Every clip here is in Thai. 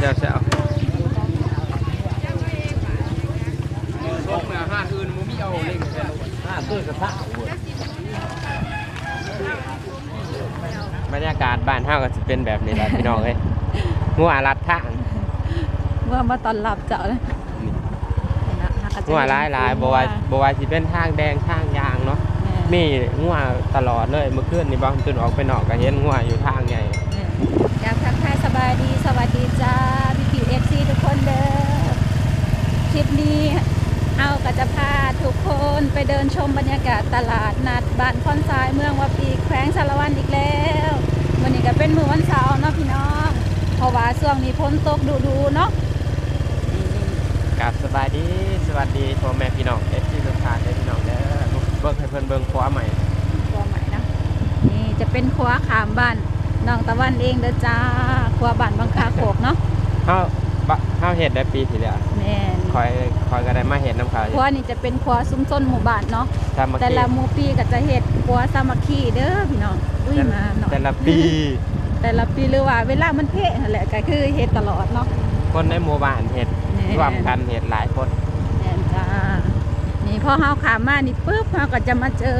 เจ้าเจ้าลงมาห้าอื่นมุมีเอาเล่งแต่ห้าเพื่อกระทะบรรยากาศบ้านเฮาก็สิเป็นแบบนี้แหละพี่น้องเอ้ยงัวรัดทางเมื่อมาตอนหลับเจ้าเลยงัวหลายหลายๆบ่ว่าบ่ว่าสิเป็นทางแดงทางยางเนาะมีงัวตลอดเลยเมื่อคืนนี่บางตื่นออกไปนอกก็เห็นงัวอยู่ทางใหญ่อยากทักทายสบายดีสวัสดีจ้าพี่พีเอฟซีทุกคน เด้อคลิปนี้เอาก็จะพาทุกคนไปเดินชมบรรยากาศตลาดนัดบ้านคอนทรายเมืองวัดปีแขวงสารวันอีกแล้ววันนี้ก็เป็นมือวันเสาร์เนาะพี่น้องเพราะว่าช่วงนี้ฝนตกดูๆเนาะกับสบายดีสวัสดีพ่อแม่พี่น้องเอฟซีทุกท่านเด้พี่น้องเด้อเบิ่งให้เพิ่นเบิ่งขว้าใหม่ครัวใหม่นะนี่จะเป็นครัวขามบ้านน้องตะวันเองเด้อจ้าครัวบ้านบางคาโขกเนาะเฮา บะเฮาเฮ็ดได้ปีที่แล้วแม่นคอยคอยก็ได้มาเฮ็ดน้ำเขาอคยู่รัวนี่จะเป็นครัวซุ้มต้นหมู่บ้านเนาะสามัคแต่คีละหมู่ปีก็จะเฮ็ดครัวสามัคคีเด้อพี่น้องอุ้ยมาหน่อยแต่ละปี แต่ละปีหรือว่าเวลามันเพะนั่นแหละก็คือเฮ็ดตลอดเนาะคนในหมู่บ้านเฮ็ดแน่ร่วมกันเฮ็ดหลายคน แม่นจ้านี่พอเฮาขามมานี่ปุ๊บเฮาก็จะมาเจอ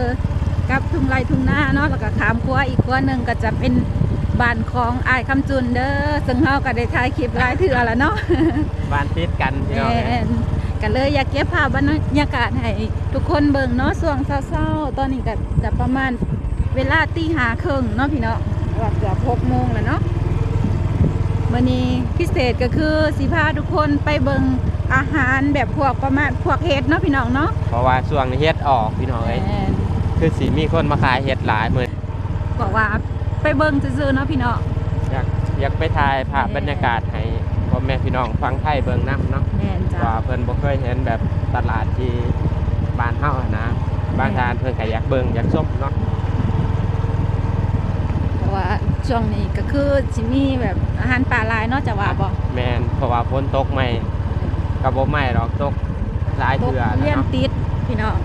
กับทุ่งไร่ทุ่งนาเนาะแล้วก็ขามครัวอีกครัวหนึงก็จะเป็น บ้านของอ้ายคำจุนเด้อซึ่งเฮาก็ได้ถ่ายคลิปหลายเทื่อแล้วเนาะบ้านติดกันพี่น้องแม่นก็เลยอยากเก็บภาพบรรยากาศให้ทุกคนเบิ่งเนาะช่วงเศร้าๆตอนนี้ก็จะประมาณเวลาตีหาครึ่งเนาะพี่เนาะว่าเกือบหกโมงแล้วเนาะวันนี้พิเศษก็คือสิพาทุกคนไปเบิ่งอาหารแบบพวกประมาณพวกเห็ดเนาะพี่น้องเนาะเพราะว่าช่วงนี้เฮ็ดออกพี่น้องเอ้ยแม่นคือสิมีคนมาขายเฮ็ดหลายมื้อบอกว่า ไปเบิ่งซื่อๆเนาะพี่น้องอยากอยากไปถ่ายภาพบรรยากาศให้พ่อแม่พี่น้องฟังไทยเบิ่งนํเนาะแม่นจ้าว่าเพิ่นบ่เคยเห็นแบบตลาดที่บ้านเฮาอะนะบางทานเพิ่นก็อยากเบิ่งอยากชมเนาะเพราะว่าช่วงนี้ก็คือสิมีแบบอาหารป่าหลายเนาะจะว่าบ่แม่นเพราะว่าฝนตกใหม่ก็บ่ใหม่หรอกตกหลายตกเทื่อแล้วเลี้ยนเนาะติดพี่น้อง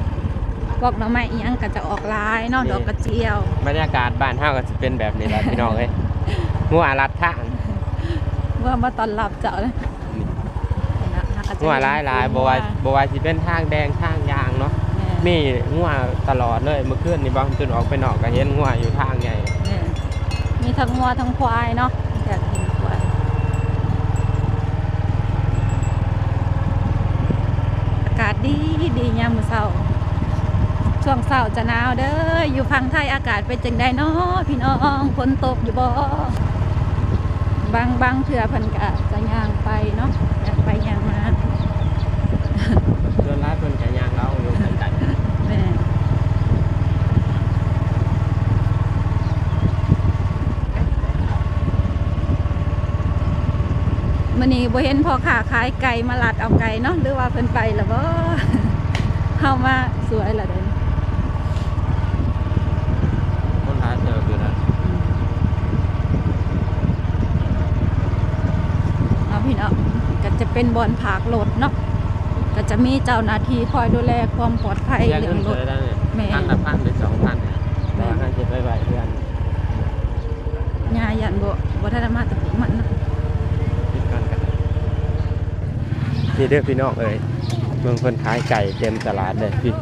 พวกหน่อไม้อีหยังก็จะออกหลายเนาะนี่ ดอกกระเจียว บรรยากาศบ้านเฮาก็สิเป็นแบบนี้แหละพี่น้องเอ้ยงัวรัดทาง เมื่อมาตอนหลับเจ้าเลยนะนะก็จะงัวหลายหลายๆบ่ว่าบ่ว่าสิเป็นทางแดงทางยางเนาะแม่มีงัวตลอดเลยเมื่อคืนนี่บางตื่นออกไปนอกก็เห็นงัวอยู่ทางใหญ่แม่มีทั้งงัวทั้งควายเนาะอยากเห็นควายอากาศดีดียามมื้อเช้า ช่วงเช้าจะหนาวเด้ออยู่พังไทยอากาศเป็นจังไดเนาะพี่น้องฝนตกอยู่บ่บางบางเถื่อเพิ่นก็จะย่างไปเนาะย่างไปย่างมาส่วนหลายเพิ่นก็ย่างเราอยู่ไกลแม่มื้อนี้บ่เห็นพ่อค้าขายไก่มาลัดเอาไก่เนาะหรือว่าเพิ่นไปแล้วบ่เฮามาสวยละเด้ ๆคนหลายเติบอยู่นะ เอาพี่เนาะก็จะ เป็นบอนผากรถเนาะก็จะมีเจ้าหน้าที่คอยดูแลความปลอดภัยเรียกเรื่เงิอนงรเสืถอได้เนี่ยแม่พันละพันหรือสองพันเนี่ยแม่แต่ว่าการเก็บไว้ไว้เพื่อนยายันบ่บ่ทันได้มาแตะปีมันเนาะคิดกันกันนี่เด้อพี่น้องเอ้ยเมืองเพิ่นขายไก่เต็มตลาดเลยพี่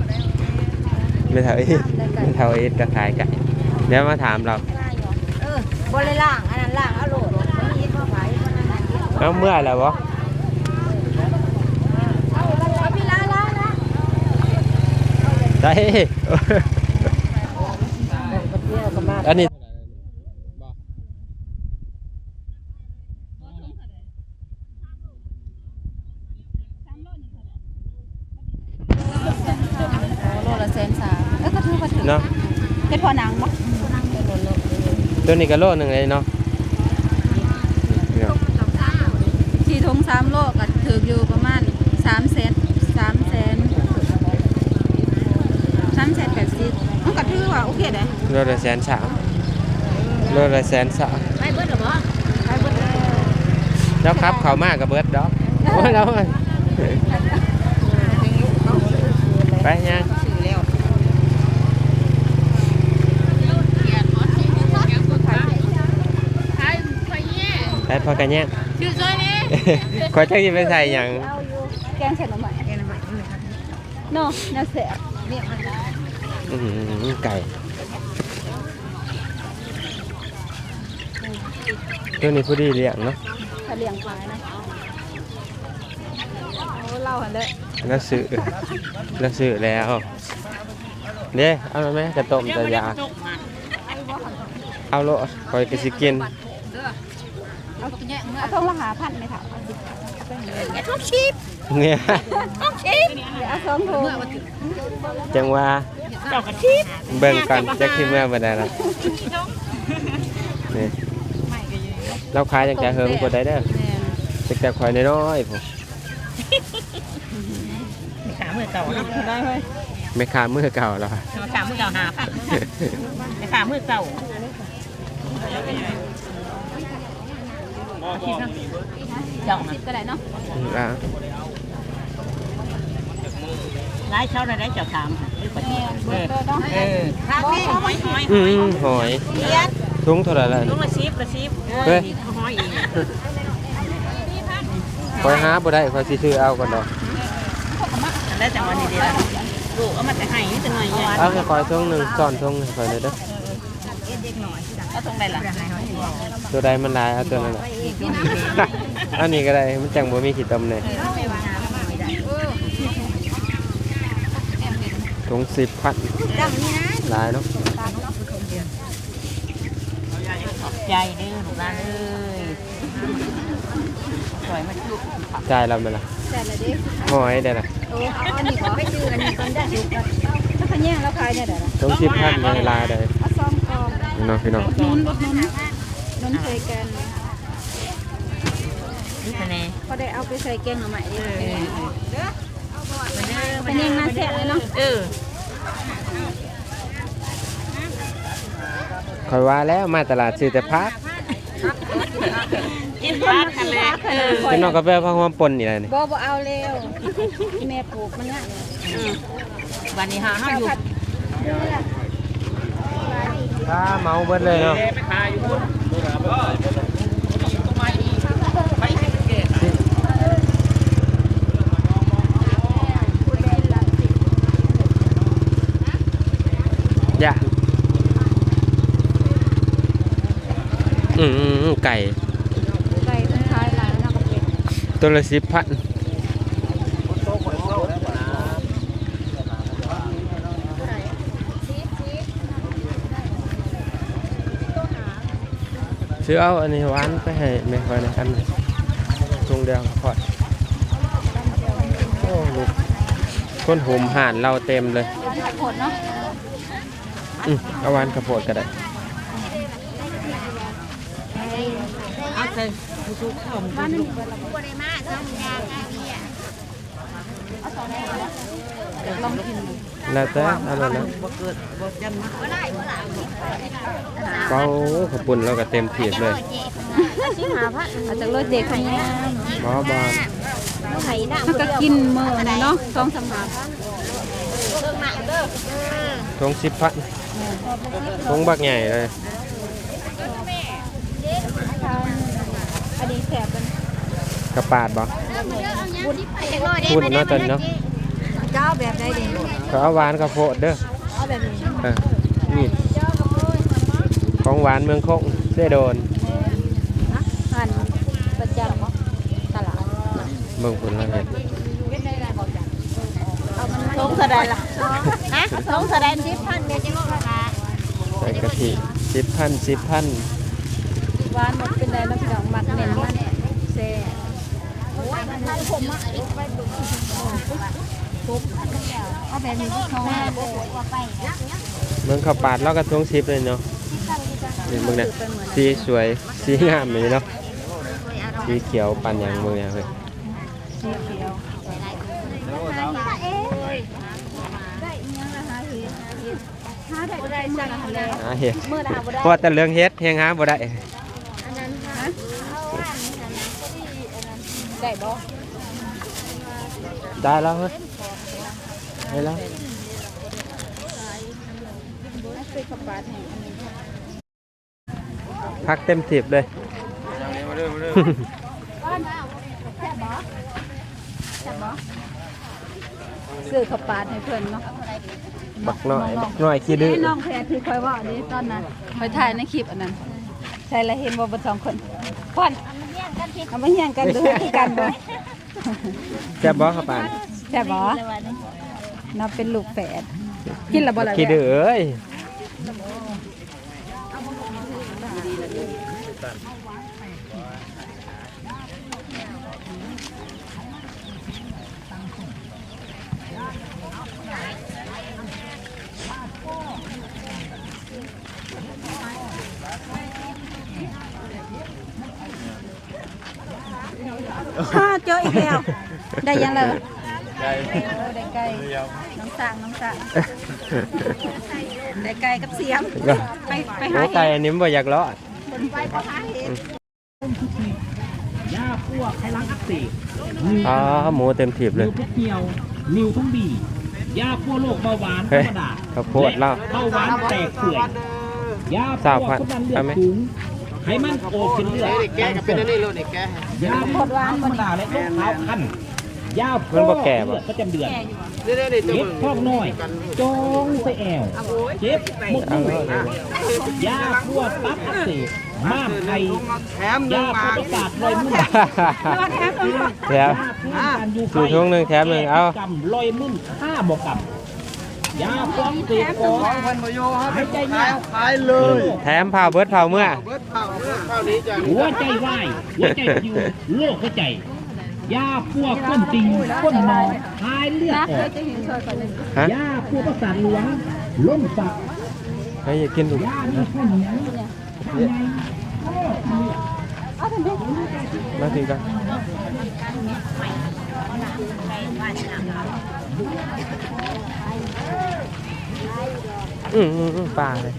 ไม่เท่าเอ็ดไม่เท่าเอ็ดก็ขายไก่เดี๋ยวมาถามเราเออบริล่างอันนั้นล่างเอาโหลดมันมีข้าวไผ่มันนั่นนั่นแล้วเมื่อไหร่วะ เอาเอาพี่ลาลานะ ได้ อันนี้โลละแสนสามเอ้ยก็ถือว่าถือเนาะเฮ็ดพอหนังบ่ตัวนี้ก็โลหนึ่งเลยเนาะสี่ทงสามโลก็ถืออยู่ประมาณ3แสน3แสน3แสน80มันก็ถือว่าโอเคเด้ โลละแสนสามโลละแสนสามไปเบิดหรอบ่ขายเบิดเลยแล้วครับเขามากกับเบิร์ดดอกโอ้ยแล้วไปยังซื้อแล้วไปพอกันยังซื้อซอยนี้ขอยจักสิไปใส่หยังเอาอยู่แกงใส่หน่อไม้แกงน้ำมันนี่ครับเนาะน่าแซ่บเนี่ยมันอื้อ หือไก่ตัวนี้ผู้ดีเลี้ยงเนาะถ้าเลี้ยงควายนะโอ้เล่าหันเด้อแล้วซื้อแล้วซื้อแล้วเด้เอาไหมกระต้มจะยาเอาโลคอยกสิกินเอาเอาทงละหาพันไหมถามเอาสิไอ้ทุกชีพเนี่ยเดี๋ยวเอาสองทงจังว่าเจ้ากระชีพเบิ่งก่อนจักที่เมื่อบ่ได้ละนี่ เราขายจังแต่เฮิงกว่าได้เด้อแม่นจังแต่ข่อยน้อยๆผมขามือเก่าเนาะได้ไหมไม่ขามือเก่าแล้วค่ะขามือเก่าหาค่ะขามือเก่าเจ้าสิบก็ได้เนาะอ่าร้ายเช่าได้เจ้าถามแม่นเบิดเด้อเนาะเออข้าวนี่หอยหอยอืมหอย เลียด ทุงเท่าไหร่ล่ะลุงละชีพละชีพเฮ้ยหอยอีกข่อยหาบ่ได้ข่อยสิซื้อเอาก่อนดอกแล้วจังวันนี้ดีละลูกเอามาแต่ให้นิดหน่อยใหญ่เอาให้ข่อยทุงหนึงซ่อนทุงให้ข่อยหน่อยเด้อเอาตรงไหนล่ะตัวใดมันหลายเอาตัวนั้นแหละอันนี้ก็ได้มันจังบ่มีขี้ตมเลยถุงสิบพันดังนี้นะหลายเนาะ ขอบ ใจเด้อลูกหลานเอ้ยสวยมาจุจ่ายเราไหมล่ะแต่ละเด็กหอยได้ล่ะโอ้เอาอันนี้ขอไปซื้ออันนี้ก่อนได้ถูกกันถ้าขะแยงแล้วขายได้เด้อล่ะถุงสิบพันมันหลายได้เอาซองกองพี่น้องพี่น้องนุนรถนุนนุนใส่กันนี่คะแนนพอได้เอาไปใส่แกงหน่อไม้ดิเออเป็นยังน่าแซ่บเลยเนาะเออ ข่อยว่าแล้วมาตลาดซื้อแต่พักกินปลากันเลยเออพี่น้องก็ไปเอาผักหอมป่นนี่แหละนี่บ่บ่เอาแล้วแม่ปลูกมันเนี่ยวันนี้หาห้าข้าวอยู่ผัดเดือดถ้าเมาเบิดเลยเนาะไปขายอยู่พุ่นอย่า อืมไก่ไก่ทั้งท้ายหลายแล้วก็เป็ดตัวละสิบพันซื้อเอาอันนี้หวานไปให้แม่คอยนะกันตรงเดียวพอดโอ้ลูกคนหุมห่านเราเต็มเลยข้าวโพดเนาะอืมเอาหวานข้าวโพดก็ได้ เอาเถอะทุกข้าวมันบ้านนึงแล้วแต่เอาแล้วนะบ่เกิดบ่จำนะเป้าขาวปุ่นเราก็เต็มถีบเลยเอาจากรถเด็กคนนี้บอบอลเขาก็กินเมื้อนี่เนาะสองสามหาทงสิบพันทงบักใหญ่เลย อันนี้แซ่บกันกระปาดบ่พูดเนาะตอนเนาะเจ้าแบบใดเด้เขาเอาหวานข้าวโพดเด้อเอาแบบนี้เออนี่ของหวานเมืองคงเสื้อโดนหั่นประจำตลาดเมืองผลละเห็ดสงสะไดล่ะฮะสงสะไดสิพันเดี๋ยวจะลดราคาใส่กะทิสิบพันสิบพัน หวานมันเป็นไรนะพี่น้องมักเน้นมันแซ่เอาแบบนี้ที่เขาแม่เมืองข้าวปาดเราก็ทงสิบเลยเนาะนี่เมืองเนี่ยสีสวยสีงามเลยเนาะสีเขียวปันอย่างเมืองเนี่ยเฮ้ยสีเขียวได้เงี้ยนะคะเห็ดเห็ดหาได้บ่ได้จังทะเลหาเห็ดเมื่อหาบ่ได้เพราะว่าแต่เรื่องเฮ็ดเฮงหาบ่ได้ ได้บ่ได้แล้วเฮ้ยได้แล้วพักเต็มถีบเลยซื้อข้าวปาดให้เพื่อนเนาะบักหน่อยบักหน่อยคิดดื้อน้องแพรที่คอยว่านี้ตอนนั้นคอยถ่ายในคลิปอันนั้น ใช่แล้วเห็นว่บนสองคนพ่อน เอามาเฮียงกันดูคือกันบ่แซ่บบ่เข้าปานใช่บ่นับเป็นลูกแฝดกินและบ่ล่ะขี้ดื้อเอ้ย ฮ่าเจออีกแล้ว ได้ยังเลยได้ไก่น้องสางน้องสางได้ไก่กับเสียม ไปไปหาเห็ไก่ดอันนี้มบ่อยากรอดไปบ่หาเห็ดยาพวกไขลังอักเสบอ๋อหมูเต็มถีบเลยนิ้วทุกเหี่ยวนิ้วทั้งบียาพวกโรคเบาหวานธรรมดาข้าวโพดเล่าเบาหวานแตกเปื่อยยาพวกพันความดันเลือดสูง ไขมันโอขึ้นเลือดแกก็เป็นอันนี้เลยนี่แกยาพวกธรรมดาและโรคเท้าคันยาพวมันกบ่แก่บ่เลือดประจำเดือนนี่นี่นี่ตัวเจ็บมึงท้องน้อยจงใส่แอวเจ็บมุกมือยาพวกตับอักเสบม้ามไข่แถมหนึยางพวมากประสาทลอยมึนแถมสู่ช่วงหนึ่งแถมหนึ่งเอากำลอยมึนฆ่าบอกกับ ยาฟองเสียกอสองพันประโยชน์หายใจขายยากเอาขายเลยแถมเผาเบิดเผาเมื่อเบิดเผาเมื่อข้าวนี้จ้ะหัวใจวายหัวใจอยู่โรคหัวใจยาพวกก้นติงก้นนอนหายเลือดนะอเคอยกจะเห็นช่วยก่อนเลยฮะยาพวกประสาทหลวงล้มสักเฮ้ยอย่ากินดูยามีข้าวเหนียวข้างในเอาทำไมมาถึงกัน อืมอืมปลาเลย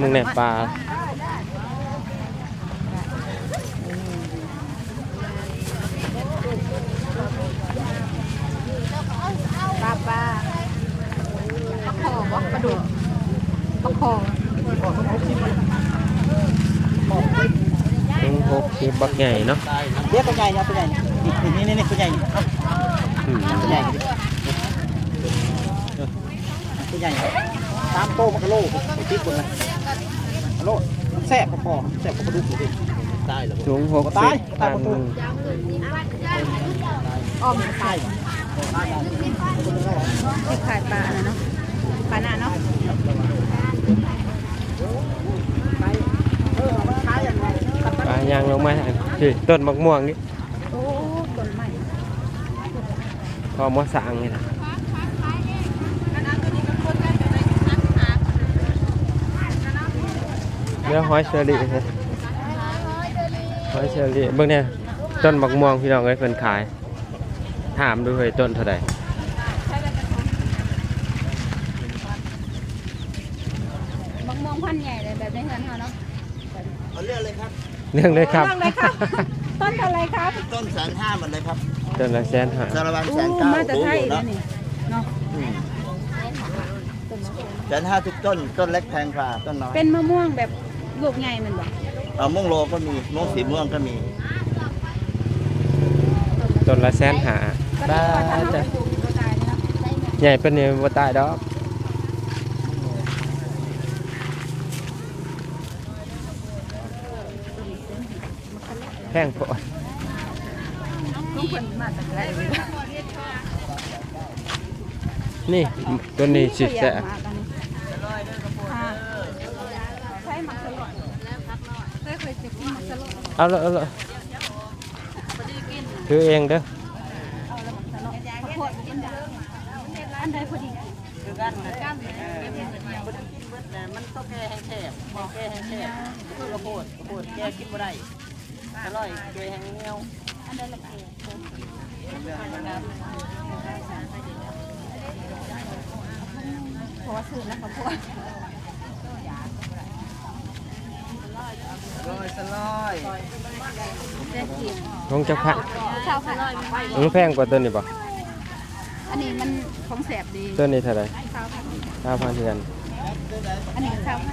มึงเนี่ยปลาปลาปลาปลาคอบ่ปลาดุกปลาคอ ถึงหกสิบบักใหญ่เนาะเรียกตัวใหญ่นะตัวใหญ่นี่นี่นี่ตัวใหญ่ตัวใหญ่ตัวใหญ่ตามโตมันก็โลกติ๊กคนนะโลกแซ่บพอแซ่บพอดูสิได้เหรอสูงหกตาสิยบตายตันประตูอ้อมตายที่ขายปลาเนาะปลาหน้าเนาะ ปลา ยางลงมาสิต้นมะม่วงนี่โอ้ต้นไม้พอมะสางนี่นะเนื้อหอยเชอรี่ครับหอยเชอรี่เบิ่งเนี่ยต้นมะม่วงพี่น้องเอ้ยเพิ่นขายถามดูเฮ้ยต้นเท่าไหร่มะม่วงพันใหญ่เลยแบบในเฮือนเฮาเนาะเอาเรื่องเลยครับ เรื่องเลยครับ เรื่องเลยครับ ต้นเท่าไรครับต้นแสนห้าหมดเลยครับต้นละแสนห้าสารวัตรอู้แสนเก้ามาแต่รู้ไทอยยู่นะเนาะนี่เนาะแสนห้าทุกต้น ต้นเล็กแพงกว่าต้นน้อยเป็นมะม่วงแบบลูกใหญ่แมันบ่เอาม่วงโลก็มีม่วงสีม่วงก็มี ต้นละแสนห้าก็ได้ ที่ว่าถ้าเราจ้ะไปปลูกก็ตายเนาะใหญ่เป็นนี่บ่ตายดอก พงพอนี่ตัวนี้สิแสะมากันนี่ค่ะใช่หมกสลดเคยเคยจะกินหมกสลดอาละเอาละถือเองเด้ออันใดพอดีคือกันกันมันต้องแก้ให้แซ่บแก้ให้แซ่บคือกระโปดกระโปดแก้กินบ่ได้ อร่อยแก้ให้เงี้ยวอันใดละเอียดเพราะว่าซื้อนะข้าวโพดลอยสลอยเด็ดกินลงจักพันข้าวผัดมันแพงกว่าตัวนี้ป่ะอันนี้มันของแสบดีตัวนี้เท่าไหร่ข้าวผัดห้าพันเทือนอันนี้ข้าวผั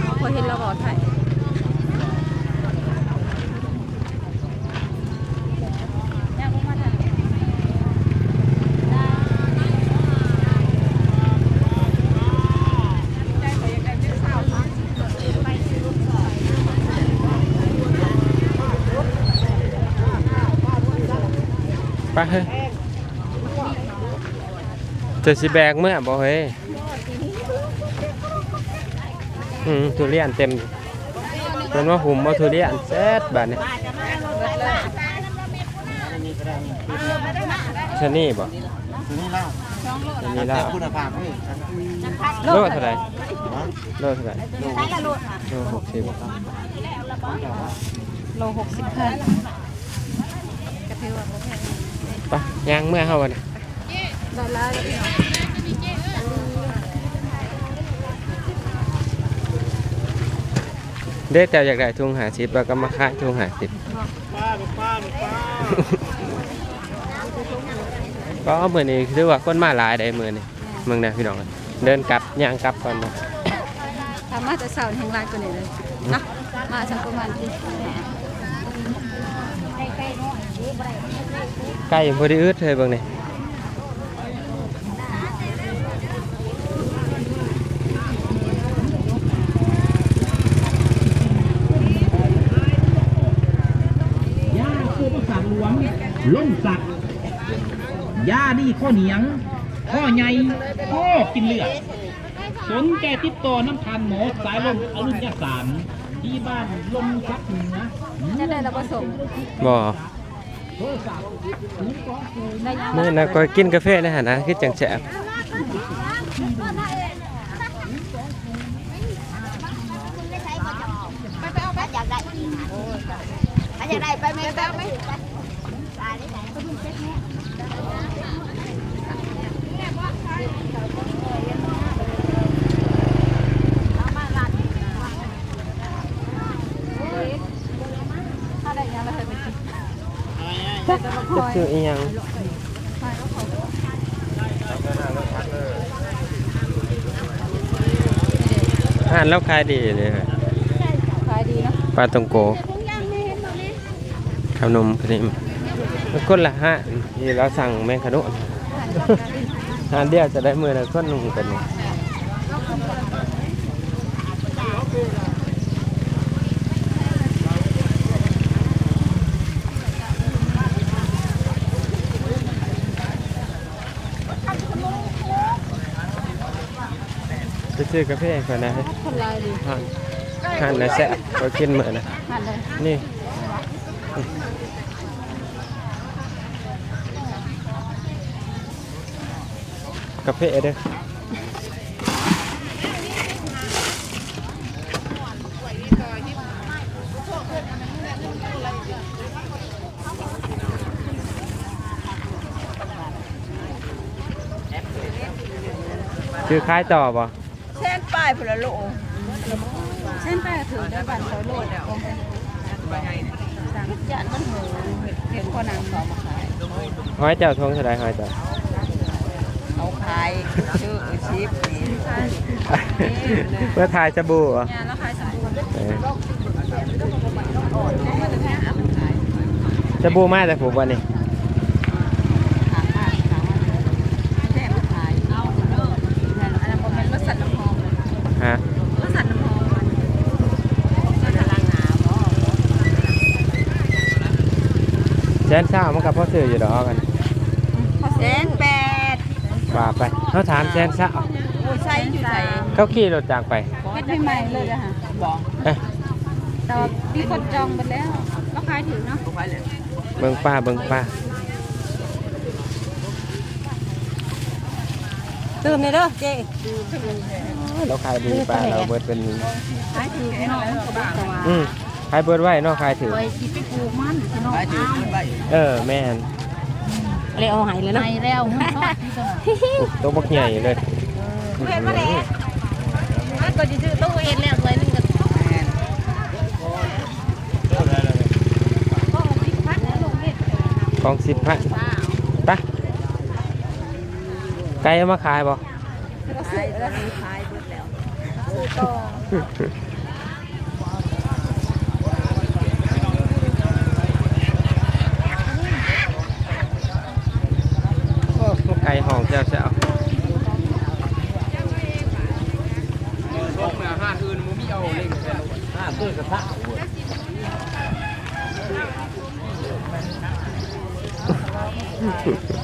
พอเห็นเราบอกไทยไปเฮ้ยจะสิแบกเมื่อบ่เฮ้ อืมทุเรียนเต็มเป็นว่าหุ่มเอาทุเรียนเซ็ตแบบนี้ชนี่บ่ทีนี้เล่าชนี่ล่าคุณภาพเฮ้ยโลเท่าไหร่โลเท่าไหร่โลหกสิบโลหกสิบห้ากระเทียมไปย่างเมื่อเฮาวันได้แล้วพี่น้อง เด็กแต่อยากได้ทุงหาสิบแล้วก็มาขายทุงหาสิบป้าป้าป้าก็มือนี้คือว่าคนมาหลายได้มือนี้เมืองนะพี่น้องเดินกลับย่างกลับก่อนนะทำมาแต่เสาร์แห่งลายกว่านี้เลยเนาะมาสักประมาณที่ใกล้พอดีอึดเลยเบางนี่ย่าคือภาษาหลวง ล่มสักย่านี่ข้อเหนียง ข้อใหญ่ข้อกินเลือด สนใจติดต่อน้ำพันหมอสายลมอรุณยสารที่บ้านลมซักเหนือจะได้เราผสมบ่โทรศัพท์ศูนย์สองศูนย์ได้ยังมื่อนะก็กินกาแฟนะฮะนะคือจังแสบอยากได้อยากได้ไปไหมไปไหม ถ้าได้ยังเราเคยไปกิน จะซื้ออีหยังอาหารแล้วขายดีเลยฮะขายดีเนาะปลาตองโกขนมครีมมันคนละห้าที่เราสั่งแมงขนุนหานเดียวจะได้มือละคนหนึ่งกันเนี่จ ซื้อกาแฟก่อนนะคนลายดีทานทานนะแซ่บก็กินเหมือนนะหันเลยนี่กาแฟเด้อคือคล้ายต่อป่ะเส้น ป้ายพลโลเส้นแป้งถือได้บันร้อยโลดคงเป็นสั่งจานมันหมูเห็นคนนางสองมาขายหอยเจ้าทวงเท่าไรหอยเจ้าเอาขายชื่อชิปนี่เพื่อทายสบู่เหรองานแล้วขายสบู่สบู่มาจากผมวันนี้ ถามว่าถามว่าแม่มาขายเอาเด้อ อันนั้นเป็นรสสัตว์น้ำหอม ฮะ รสสัตว์น้ำหอม กำลังหาบ่ แสนเช้ามันกับพ่อซื้ออยู่ดอกกันเส้นแปดว่าไปเขาถามแสนเช้าโอ้ยใส่อยู่ใส่เขาขี่รถจากไปเฮ็ดใหม่ๆเลยอะค่ะบอกเอ้ยแต่ว่ามีคนจองหมดแล้วแล้วขายถึงเนาะไปเลยเบิ่งป้าเบิ่งป้าตื่นเลยเด้อเจ๊เราขายดีป้าเราเบิดเป็นขายถึงพี่น้องก็บอกแต่ว่าอืม ขายเบิดไว้เนอกขายถือไปสิไปปลูกมันพี่น้องไปถือเอาเออแม่นเลยเอาหายเลยเนาะไม่แล้วมึงทอดที่ตลาดตัวบักใหญ่เลยเห็นมาแล้วมันก็จะซื้อตู้เห็นแล้วสวยนึงก็กองสิบพันไปไก่มาขายบ่ขายแล้วขายหมดแล้วโอ้ไก่หอมแซ่บลงมาห้านอื่นมมีเอาเล่นห้าเพื่อกระทะ